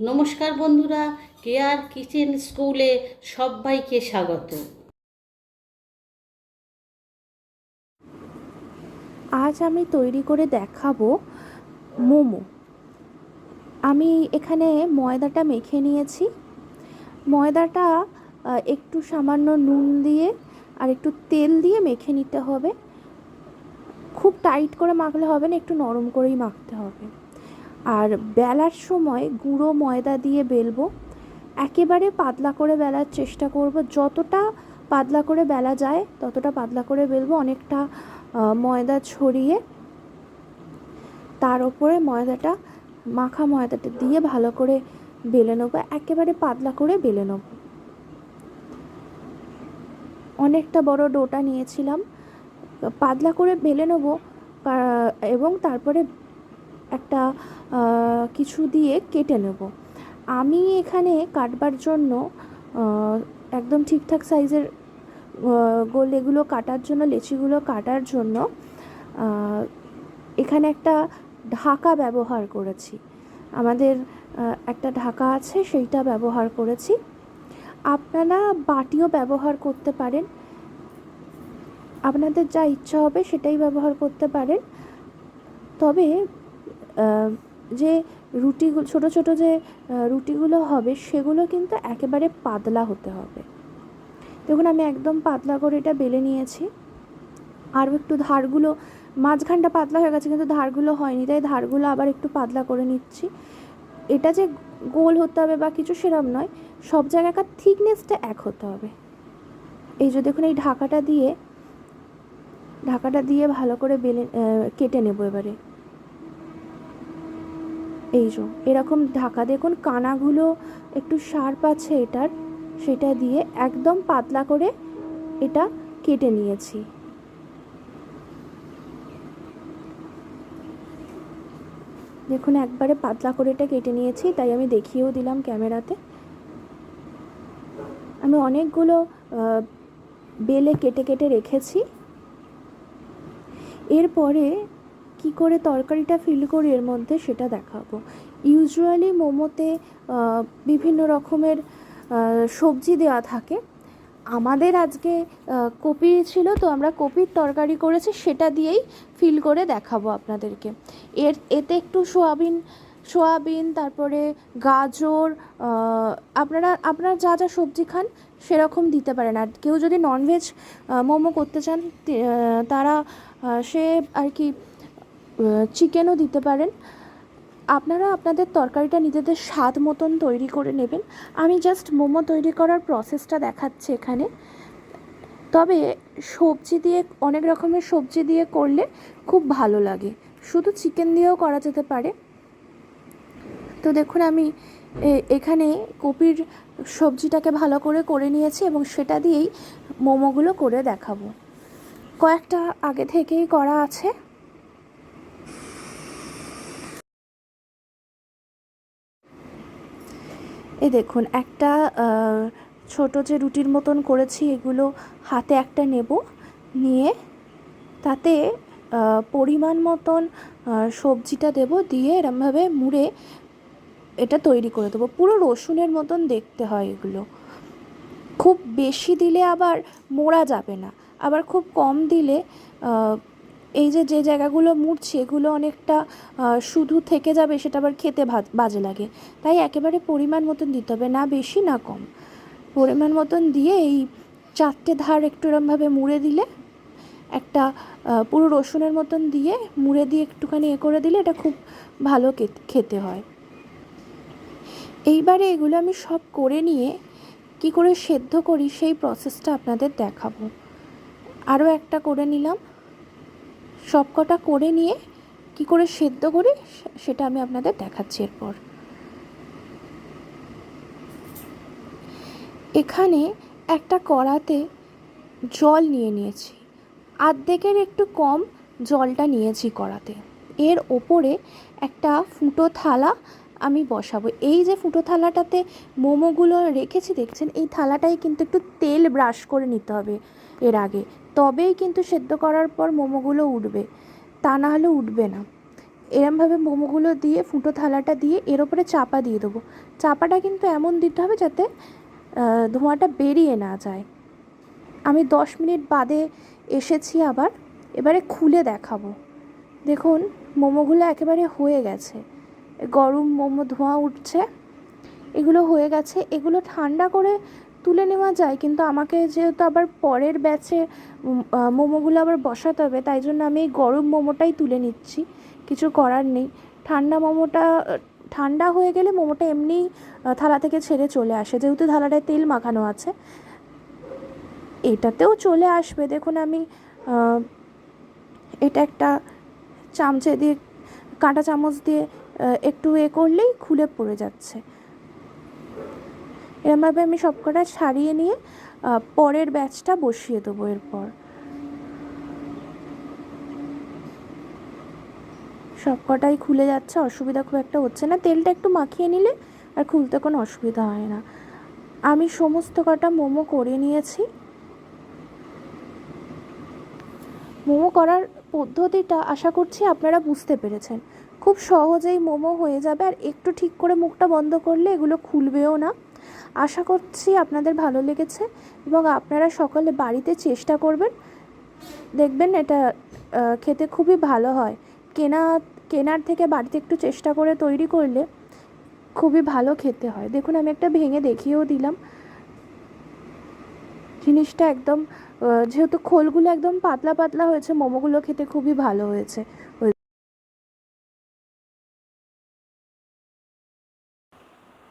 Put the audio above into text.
নমস্কার বন্ধুরা, care kitchen স্কুলে সবাইকে স্বাগত। আজ আমি তৈরি করে দেখাবো মোমো। আমি এখানে ময়দাটা মেখে নিয়েছি। ময়দাটা একটু সামান্য নুন দিয়ে আর একটু তেল দিয়ে মেখে নিতে হবে। খুব টাইট করে মাখলে হবে না, একটু নরম করেই মাখতে হবে। আর বেলার সময় গুঁড়ো ময়দা দিয়ে বেলবো। একেবারে পাতলা করে বেলার চেষ্টা করব। যতটা পাতলা করে বেলা যায়, ততটা পাতলা করে বেলবো অনেকটা ময়দা ছড়িয়ে। তার উপরে ময়দাটা, মাখা ময়দাটা দিয়ে ভালো করে বেলে নেব। একেবারে পাতলা করে বেলে নেব। অনেকটা বড় ডোটা নিয়েছিলাম। পাতলা করে বেলে নেব এবং তারপরে একটা কিছু দিয়ে কেটে নেব। আমি এখানে কাটবার জন্য একদম ঠিকঠাক সাইজের গোল এগুলো কাটার জন্য, লেচিগুলো কাটার জন্য এখানে একটা ঢাকা ব্যবহার করেছি। আমাদের একটা ঢাকা আছে, সেইটা ব্যবহার করেছি। আপনারা বাটিও ব্যবহার করতে পারেন। আপনাদের যা ইচ্ছা হবে সেটাই ব্যবহার করতে পারেন। তবে যে রুটিগুলো, ছোট ছোট যে রুটিগুলো হবে, সেগুলো কিন্তু একেবারে পাতলা হতে হবে। দেখুন, আমি একদম পাতলা করে এটা বেলে নিয়েছি। আরও একটু ধারগুলো, মাঝখানটা পাতলা হয়ে গেছে, কিন্তু ধারগুলো হয়নি, তাই ধারগুলো আবার একটু পাতলা করে নিচ্ছি। এটা যে গোল হতে হবে বা কিছু সেরম নয়, সব জায়গাকার থিকনেসটা এক হতে হবে। এই যে দেখুন, এই ঢাকাটা দিয়ে ঢাকাটা দিয়ে ভালো করে বেলে কেটে নেব এবারে। এই যে এরকম ঢাকা দেখুন, কানাগুলো একটু শার্প আছে এটার, সেটা দিয়ে একদম পাতলা করে এটা কেটে নিয়েছি। দেখুন, একবারে পাতলা করে এটা কেটে নিয়েছি, তাই আমি দেখিয়েও দিলাম ক্যামেরাতে। আমি অনেকগুলো বেলে কেটে কেটে রেখেছি। এরপরে কি করে তরকারিটা ফিল করি এর মধ্যে সেটা দেখাবো। ইউজুয়ালি মোমোতে বিভিন্ন রকমের সবজি দেওয়া থাকে। আমাদের আজকে কপি ছিল তো আমরা কপির তরকারি করেছি সেটা দিয়েই ফিল করে দেখাবো আপনাদেরকে। এর, এতে একটু সোয়াবিন সোয়াবিন, তারপরে গাজর আপনারা আপনারা যা যা সবজি খান সেরকম দিতে পারেন। আর কেউ যদি ননভেজ মোমো করতে চান তারা সে আর কি চিকেনও দিতে পারেন। আপনারা আপনাদের তরকারিটা নিজেদের স্বাদ মতন তৈরি করে নেবেন। আমি জাস্ট মোমো তৈরি করার প্রসেসটা দেখাচ্ছি এখানে। তবে সবজি দিয়ে, অনেক রকমের সবজি দিয়ে করলে খুব ভালো লাগে। শুধু চিকেন দিয়েও করা যেতে পারে। তো দেখুন, আমি এখানে কপির সবজিটাকে ভালো করে করে নিয়েছি এবং সেটা দিয়েই মোমোগুলো করে দেখাবো। কয়েকটা আগে থেকেই করা আছে। এই দেখুন, একটা ছোট যে রুটির মতন করেছি, এগুলো হাতে একটা নেব, নিয়ে তাতে পরিমাণ মতন সবজিটা দেব, দিয়ে এরমভাবে মুড়ে এটা তৈরি করে দেবো। পুরো রসুনের মতন দেখতে হয় এগুলো। খুব বেশি দিলে আবার মোড়া যাবে না। আবার খুব কম দিলে এই যে যে জায়গাগুলো মুড়ছে, এগুলো অনেকটা শুধু থেকে যাবে, সেটা আবার খেতে বাজে লাগে। তাই একেবারে পরিমাণ মতন দিতে হবে, না বেশি, না কম। পরিমাণ মতন দিয়ে এই চারটে ধার একটু এরমভাবে মুড়ে দিলে, একটা পুরো রসুনের মতন দিয়ে মুড়ে দিয়ে একটুখানি এ করে দিলে এটা খুব ভালো খেতে হয়। এইবারে এগুলো আমি সব করে নিয়ে কি করে সেদ্ধ করি, সেই প্রসেসটা আপনাদের দেখাবো। আরও একটা করে নিলাম। সব কটা করে নিয়ে কি করে সেদ্ধ করি সেটা আমি আপনাদের দেখাচ্ছি এরপর। এখানে একটা কড়াতে জল নিয়ে নিয়েছি। আর্ধেকের একটু কম জলটা নিয়েছি কড়াতে। এর ওপরে একটা ফুটো থালা আমি বসাবো। এই যে ফুটো থালাটাতে মোমোগুলো রেখেছি, দেখছেন? এই থালাটাই কিন্তু একটু তেল ব্রাশ করে নিতে হবে এর আগে। তবেই কিন্তু সেদ্ধ করার পর মোমোগুলো উঠবে। তা না হলে উঠবে না। এরমভাবে মোমোগুলো দিয়ে, ফুটো থালাটা দিয়ে এর ওপরে চাপা দিয়ে দেবো। চাপাটা কিন্তু এমন দিতে হবে যাতে ধোঁয়াটা বেরিয়ে না যায়। আমি দশ মিনিট বাদে এসেছি আবার। এবারে খুলে দেখাবো। দেখুন, মোমোগুলো একেবারে হয়ে গেছে। গরম মোমো ধোঁয়া উঠছে। এগুলো হয়ে গেছে। এগুলো ঠান্ডা করে তুলে নেওয়া যায়, কিন্তু আমাকে যেহেতু আবার পরের ব্যাচে মোমোগুলো আবার বসাতে হবে, তাই জন্য আমি এই গরম মোমোটাই তুলে নিচ্ছি। কিছু করার নেই। ঠান্ডা মোমোটা, ঠান্ডা হয়ে গেলে মোমোটা এমনিই থালা থেকে ছেড়ে চলে আসে। যেহেতু থালাটায় তেল মাখানো আছে। এটাতেও চলে আসবে। দেখুন আমি এটা একটা চামচে দিয়ে, কাঁটা চামচ দিয়ে একটু এ করলেই খুলে পড়ে যাচ্ছে। এরমভাবে আমি সবকটা ছাড়িয়ে নিয়ে পরের ব্যাচটা বসিয়ে দেবো এরপর। সবকটাই খুলে যাচ্ছে, অসুবিধা খুব একটা হচ্ছে না। তেলটা একটু মাখিয়ে নিলে আর খুলতে কোনো অসুবিধা হয় না। আমি সমস্ত কটা মোমো করে নিয়েছি। মোমো করার পদ্ধতিটা আশা করছি আপনারা বুঝতে পেরেছেন। খুব সহজেই মোমো হয়ে যাবে আর একটু ঠিক করে মুখটা বন্ধ করলে এগুলো খুলবেও না। আশা করছি আপনাদের ভালো লেগেছে এবং আপনারা সকলে বাড়িতে চেষ্টা করবেন। দেখবেন এটা খেতে খুবই ভালো হয়। কেনা, কেনার থেকে বাড়িতে একটু চেষ্টা করে তৈরি করলে খুবই ভালো খেতে হয়। দেখুন, আমি একটা ভেঙে দেখিয়েও দিলাম। জিনিসটা একদম যেহেতু খোলগুলো একদম পাতলা পাতলা হয়েছে, মোমোগুলো খেতে খুবই ভালো হয়েছে।